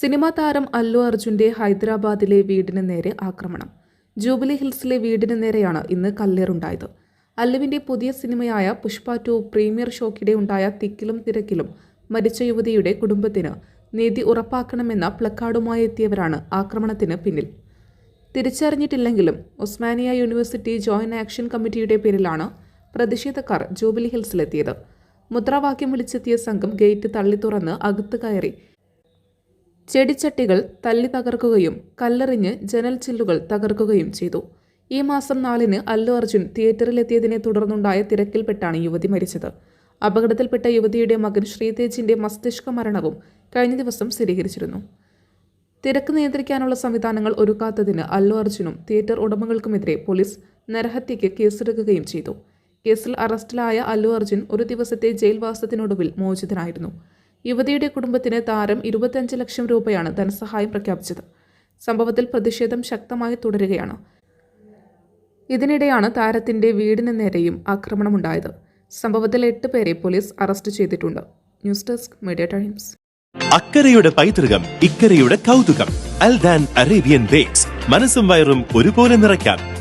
Cinema താരം അല്ലു അർജുന്റെ ഹൈദരാബാദിലെ വീടിന് നേരെ ആക്രമണം. ജൂബിലി ഹിൽസിലെ വീടിന് നേരെയാണ് ഇന്ന് കല്ലേറുണ്ടായത്. അല്ലുവിന്റെ പുതിയ സിനിമയായ പുഷ്പ ടു പ്രീമിയർ ഷോക്കിടെ ഉണ്ടായ തിക്കിലും തിരക്കിലും മരിച്ച യുവതിയുടെ കുടുംബത്തിന് നീതി ഉറപ്പാക്കണമെന്ന പ്ലക്കാർഡുമായി എത്തിയവരാണ് ആക്രമണത്തിന് പിന്നിൽ. തിരിച്ചറിഞ്ഞിട്ടില്ലെങ്കിലും ഒസ്മാനിയ യൂണിവേഴ്സിറ്റി ജോയിന്റ് ആക്ഷൻ കമ്മിറ്റിയുടെ പേരിലാണ് പ്രതിഷേധക്കാർ ജൂബിലി ഹിൽസിലെത്തിയത്. മുദ്രാവാക്യം വിളിച്ചെത്തിയ സംഘം ഗേറ്റ് തള്ളി തുറന്ന് അകത്ത് കയറി ചെടിച്ചട്ടികൾ തല്ലി തകർക്കുകയും കല്ലെറിഞ്ഞ് ജനൽ ചില്ലുകൾ തകർക്കുകയും ചെയ്തു. ഈ മാസം നാലിന് അല്ലു അർജുൻ തിയേറ്ററിലെത്തിയതിനെ തുടർന്നുണ്ടായ തിരക്കിൽപ്പെട്ടാണ് യുവതി മരിച്ചത്. അപകടത്തിൽപ്പെട്ട യുവതിയുടെ മകൻ ശ്രീതേജിന്റെ മസ്തിഷ്ക മരണവും കഴിഞ്ഞ ദിവസം സ്ഥിരീകരിച്ചിരുന്നു. തിരക്ക് നിയന്ത്രിക്കാനുള്ള സംവിധാനങ്ങൾ ഒരുക്കാത്തതിന് അല്ലു അർജുനും തിയേറ്റർ ഉടമകൾക്കുമെതിരെ പോലീസ് നരഹത്യയ്ക്ക് കേസെടുക്കുകയും ചെയ്തു. കേസിൽ അറസ്റ്റിലായ അല്ലു അർജുൻ ഒരു ദിവസത്തെ ജയിൽവാസത്തിനൊടുവിൽ മോചിതനായിരുന്നു. യുവതിയുടെ കുടുംബത്തിന് താരം ഇരുപത്തിയഞ്ച് ലക്ഷം രൂപയാണ് ധനസഹായം പ്രഖ്യാപിച്ചത്. സംഭവത്തിൽ പ്രതിഷേധം ശക്തമായി തുടരുകയാണ്. ഇതിനിടെയാണ് താരത്തിന്റെ വീടിന് നേരെയും ആക്രമണമുണ്ടായത്. സംഭവത്തിൽ എട്ട് പേരെ പോലീസ് അറസ്റ്റ് ചെയ്തിട്ടുണ്ട്. News desk media times. അക്കരയുടെ പൈതൃകം ഇക്കരയുടെ കൗതുകം. Aldan Arabian bakes. മനസ്സും വയറും ഒരുപോലെ നിറയ്ക്കാം.